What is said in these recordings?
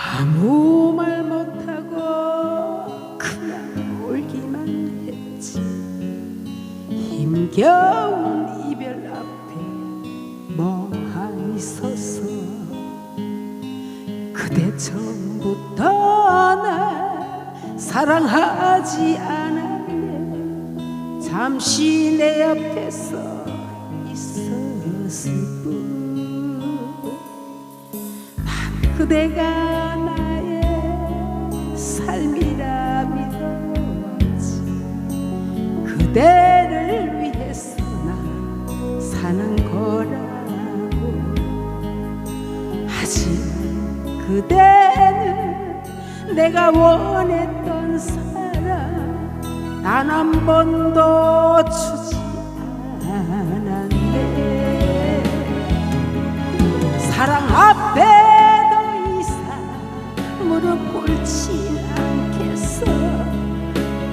아무 말 못하고 그냥 울기만 했지. 힘겨운 이별 앞에 멍하니 서서 그대 처음부터 날 사랑하지 않았네. 잠시 내 옆에서 있었을 뿐. 난 그대가 그대를 위해서 나 사는 거라고. 하지만 그대는 내가 원했던 사랑 단 한 번도 주지 않았네. 사랑 앞에 더 이상 무릎 꿇지 않겠어.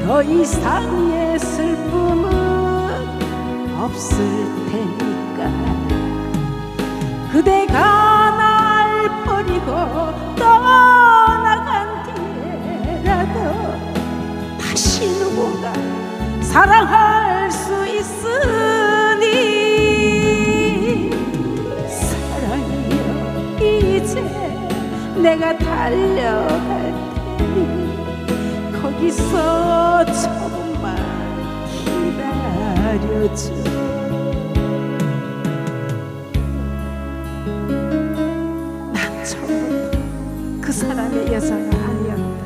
더 이상의 슬픔은 없을 테니까. 그대가 날 버리고 떠나간 뒤에라도 다시 누군가 사랑할 수 있으니 사랑이여 이제 내가 달려갈 테니 거기서 조금만 기다려줘 난 처음부터 그 사람의 여자가 아니었다.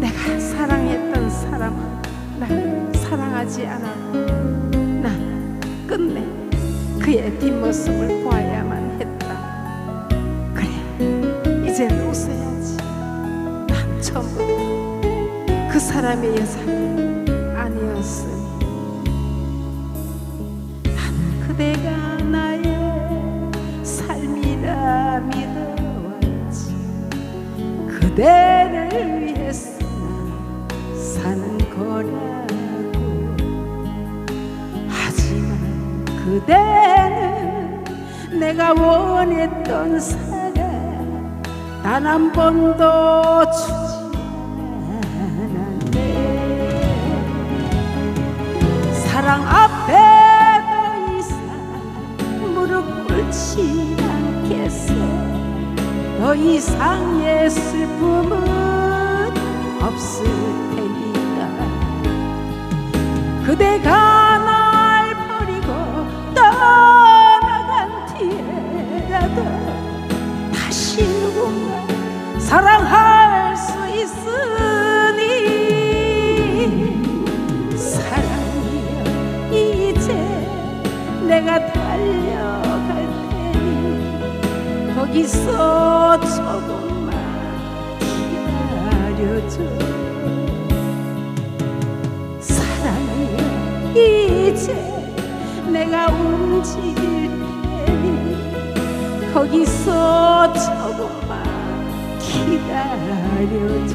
내가 사랑했던 사람은 날 사랑하지 않았고 난 끝내 그의 뒷모습을 보아야만 했다. 그래 이젠 웃어야지. 난 처음부터 그 사람의 여자가 아니었으 그대를 위해서 난 사는 거라고. 하지만 그대는 내가 원했던 사랑 단 한 번도 주지 않았네. 사랑 앞에 더 이상 무릎 꿇지 않겠어 더 이상의 슬픔은 없을 테니까. 그대가 날 버리고 떠나간 뒤에라도 다시 누군가 사랑할 수 있으니 사랑이여 이제 내가 달려갈 거기서 조금만 기다려줘. 사랑이여 이제 내가 움직일 테니 거기서 조금만 기다려줘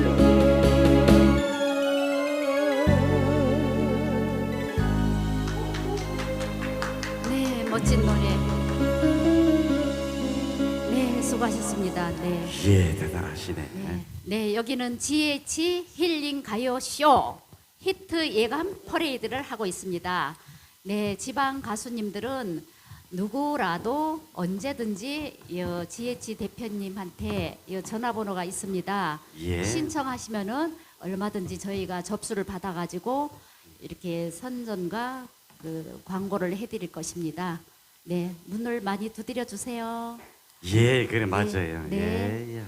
수고하셨습니다. 네. 예, 대단하시네. 네, 네, 여기는 GH 힐링 가요 쇼 히트 예감 퍼레이드를 하고 있습니다. 네, 지방 가수님들은 누구라도 언제든지 여 GH 대표님한테 여 전화번호가 있습니다. 예. 신청하시면은 얼마든지 저희가 접수를 받아가지고 이렇게 선전과 그 광고를 해드릴 것입니다. 네, 문을 많이 두드려 주세요. 예, 그래 맞아요. 네. 예, 예.